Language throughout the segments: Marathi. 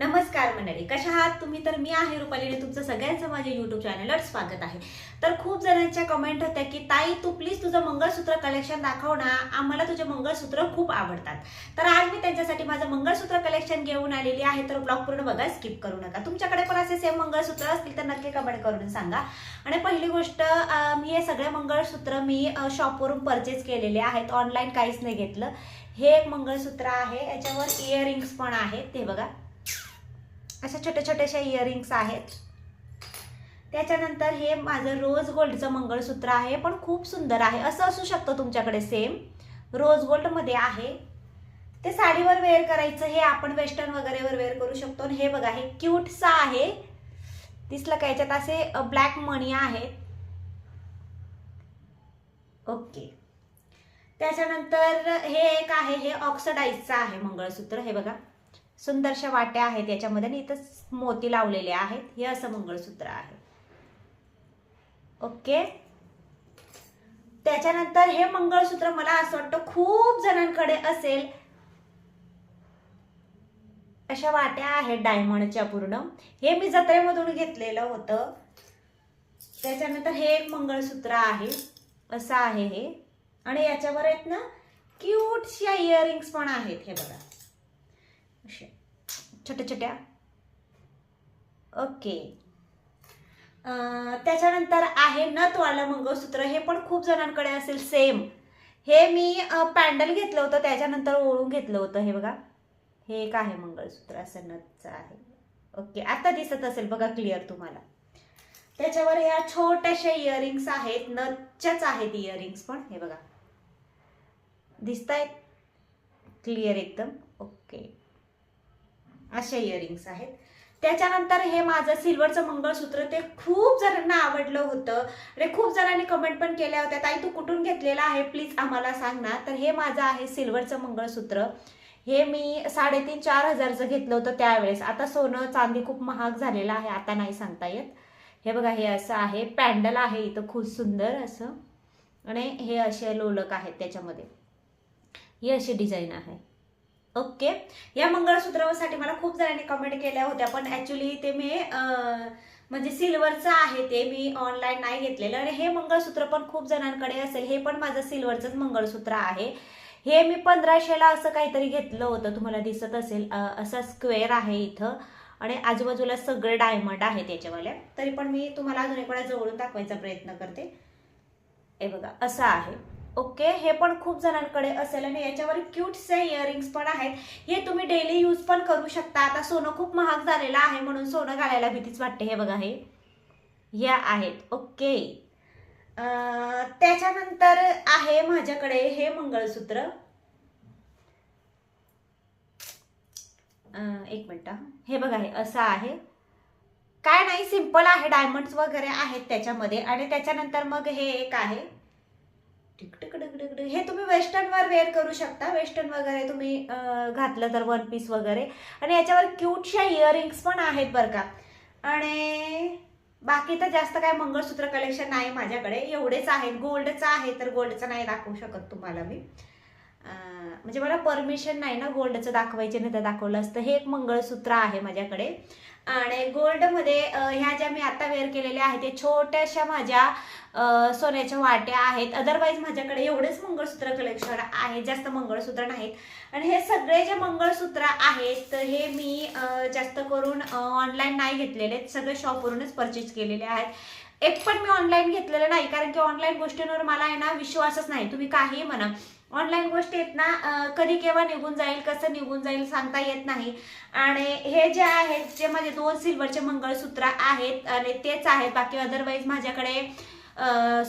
नमस्कार मंडळी कशा आहात? तुम्ही तर मी आहे रुपालीने तुमचं सगळ्यांचं माझ्या युट्यूब चॅनलवर स्वागत आहे. तर खूप जणांच्या कमेंट होत्या की ताई तू प्लीज तुझं मंगळसूत्र कलेक्शन दाखव ना. आम्हाला तुझे मंगळसूत्र खूप आवडतात. तर आज मी त्यांच्यासाठी माझं मंगळसूत्र कलेक्शन घेऊन आलेली आहे. तर ब्लॉग पूर्ण बघा स्किप करू नका. तुमच्याकडे पण असे सेम मंगळसूत्र असतील तर नक्की कमेंट करून सांगा. आणि पहिली गोष्ट मी हे सगळे मंगळसूत्र मी शॉपवरून परचेस केलेले आहेत. ऑनलाईन काहीच नाही घेतलं. हे एक मंगळसूत्र आहे. याच्यावर इयरिंग्स पण आहेत. ते बघा. अशा छोट्या छोट्याशा इयरिंग्स आहेत. त्याच्यानंतर हे माझं रोज गोल्डचं मंगळसूत्र आहे पण खूप सुंदर आहे. असं असू शकतं तुमच्याकडे सेम रोज गोल्डमध्ये आहे. ते साडीवर वेअर करायचं हे आपण वेस्टर्न वगैरेवर वेअर करू शकतो. आणि हे बघा हे क्यूटसा आहे. दिसलं का याच्यात? असे ब्लॅक मणी आहेत. ओके त्याच्यानंतर हे एक आहे हे ऑक्सिडाईजचं आहे मंगळसूत्र. हे बघा. सुंदरशा वाट्या आहेत याच्यामध्ये आणि इथं मोती लावलेले आहेत. हे असं मंगळसूत्र आहे. ओके? त्याच्यानंतर हे मंगळसूत्र मला असं वाटतं खूप जणांकडे असेल. अशा वाट्या आहेत डायमंडच्या पूर्ण. हे मी जत्रेमधून घेतलेलं होतं. त्याच्यानंतर हे एक मंगळसूत्र आहे. असं आहे हे. आणि याच्यावर आहेत ना क्यूटशा इयरिंग्स पण आहेत हे बघा. असे छोट्या छोट्या. ओके. त्याच्यानंतर आहे नथवालं मंगळसूत्र. हे पण खूप जणांकडे असेल सेम हे मी पॅन्डल घेतलं होतं त्याच्यानंतर ओळून घेतलं होतं हे बघा. हे एक आहे मंगळसूत्र असं नथचं आहे. ओके आता दिसत असेल बघा क्लिअर तुम्हाला. त्याच्यावर ह्या छोट्याशा इयरिंग्स आहेत नथच्याच आहेत इयरिंग्स पण हे बघा. दिसत आहेत क्लिअर एकदम? ओके. अशा इयरिंग्स आहेत. त्याच्यानंतर हे माझं सिल्वरचं मंगळसूत्र ते खूप जणांना आवडलं होतं. आणि खूप जणांनी कमेंट पण केल्या होत्या. ताई तू कुठून घेतलेलं आहे? प्लीज आम्हाला सांग ना. तर हे माझं आहे सिल्वरचं मंगळसूत्र. हे मी साडेतीन चार हजारचं घेतलं होतं त्यावेळेस. आता सोनं चांदी खूप महाग झालेलं आहे आता नाही सांगता येत. हे बघा हे असं आहे. पॅन्डल आहे इथं खूप सुंदर असं. आणि हे असे लोलक आहेत त्याच्यामध्ये. ही अशी डिझाईन आहे. ओके. या मंगळसूत्रासाठी मला खूप जणांनी कमेंट केल्या होत्या पण ॲक्च्युली ते मी म्हणजे सिल्वरचं आहे ते मी ऑनलाईन नाही घेतलेलं. आणि हे मंगळसूत्र पण खूप जणांकडे असेल हे पण माझं सिल्वरचंच मंगळसूत्र आहे. हे मी पंधराशेला असं काहीतरी घेतलं होतं तुम्हाला दिसत असेल असं स्क्वेअर आहे इथं. आणि आजूबाजूला सगळे डायमंड आहे त्याच्यावाल्या तरी पण मी तुम्हाला अजून एक वेळा जवळून दाखवायचा प्रयत्न करते. हे बघा असं आहे. ओके? हे पण खूप जणांकडे असेल आणि याच्यावर क्यूटचे इयरिंग्स पण आहेत. हे तुम्ही डेली यूज पण करू शकता. आता सोनं खूप महाग झालेलं आहे म्हणून सोनं घालायला भीतीच वाटते हे बघा हे. या आहेत. ओके. त्याच्यानंतर आहे माझ्याकडे हे मंगळसूत्र. एक मिनिट हे. बघा हे असं आहे. काय नाही सिंपल आहे. डायमंड्स वगैरे आहेत त्याच्यामध्ये. आणि त्याच्यानंतर मग हे एक आहे. टिक टिक हे तुम्ही वेस्टर्नवर वेअर करू शकता. वेस्टर्न वगैरे तुम्ही घातलं तर वन पीस वगैरे. आणि याच्यावर क्यूटशा इयरिंग्स पण आहेत बरं का. आणि बाकी तर जास्त काय मंगळसूत्र कलेक्शन नाही माझ्याकडे. एवढेच आहेत. गोल्डचं आहे तर गोल्डचं नाही दाखवू शकत तुम्हाला मी. म्हणजे मला परमिशन नाही ना गोल्डचं दाखवायचे नाही तर दाखवलं असतं. हे एक मंगळसूत्र आहे माझ्याकडे. आणि गोल्डमध्ये ह्या ज्या मी आता वेअर केलेल्या आहेत ते छोट्याशा माझ्या सोन्याच्या वाट्या आहेत. अदरवाईज माझ्याकडे एवढेच मंगळसूत्र कलेक्शन आहे जास्त मंगळसूत्र नाहीत. आणि हे सगळे जे मंगळसूत्र आहेत तर हे मी जास्त करून ऑनलाईन नाही घेतलेले. आहेत सगळे शॉपवरूनच परचेस केलेले आहेत. एक पण मी ऑनलाईन घेतलेलं नाही कारण की ऑनलाईन गोष्टींवर मला आहे ना विश्वासच नाही. तुम्ही काही म्हणा. ऑनलाईन गोष्टी आहेत ना कधी केव्हा निघून जाईल कसं निघून जाईल सांगता येत नाही. आणि हे जे आहेत जे माझे दोन सिल्वरचे मंगळसूत्र आहेत आणि तेच आहेत. बाकी अदरवाईज माझ्याकडे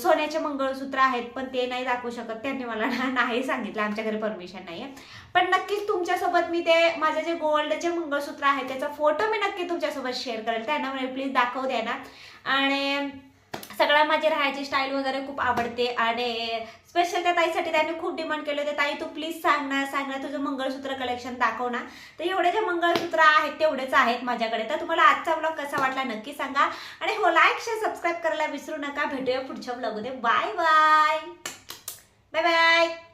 सोन्याचे मंगळसूत्र आहेत पण ते नाही दाखवू शकत. त्यांनी मला नाही सांगितलं. आमच्याकडे परमिशन नाही आहे पण नक्कीच तुमच्यासोबत मी ते माझे जे गोल्डचे मंगळसूत्र आहेत त्याचा फोटो मी नक्की तुमच्यासोबत शेअर करेल. त्यांना म्हणजे प्लीज दाखवू द्या ना. आणि सगळ्या माझी राहायची स्टाईल वगैरे खूप आवडते आणि स्पेशल त्या ताईसाठी त्यांनी खूप डिमांड केले होते. ताई तू प्लीज सांग ना सांग ना तुझं मंगळसूत्र कलेक्शन दाखव ना. तर एवढे जे मंगळसूत्र आहेत तेवढेच आहेत माझ्याकडे. तर तुम्हाला आजचा ब्लॉग कसा वाटला नक्की सांगा. आणि हो लाईक शेअर सबस्क्राईब करायला विसरू नका. भेटूया पुढच्या ब्लॉगमध्ये बाय बाय बाय बाय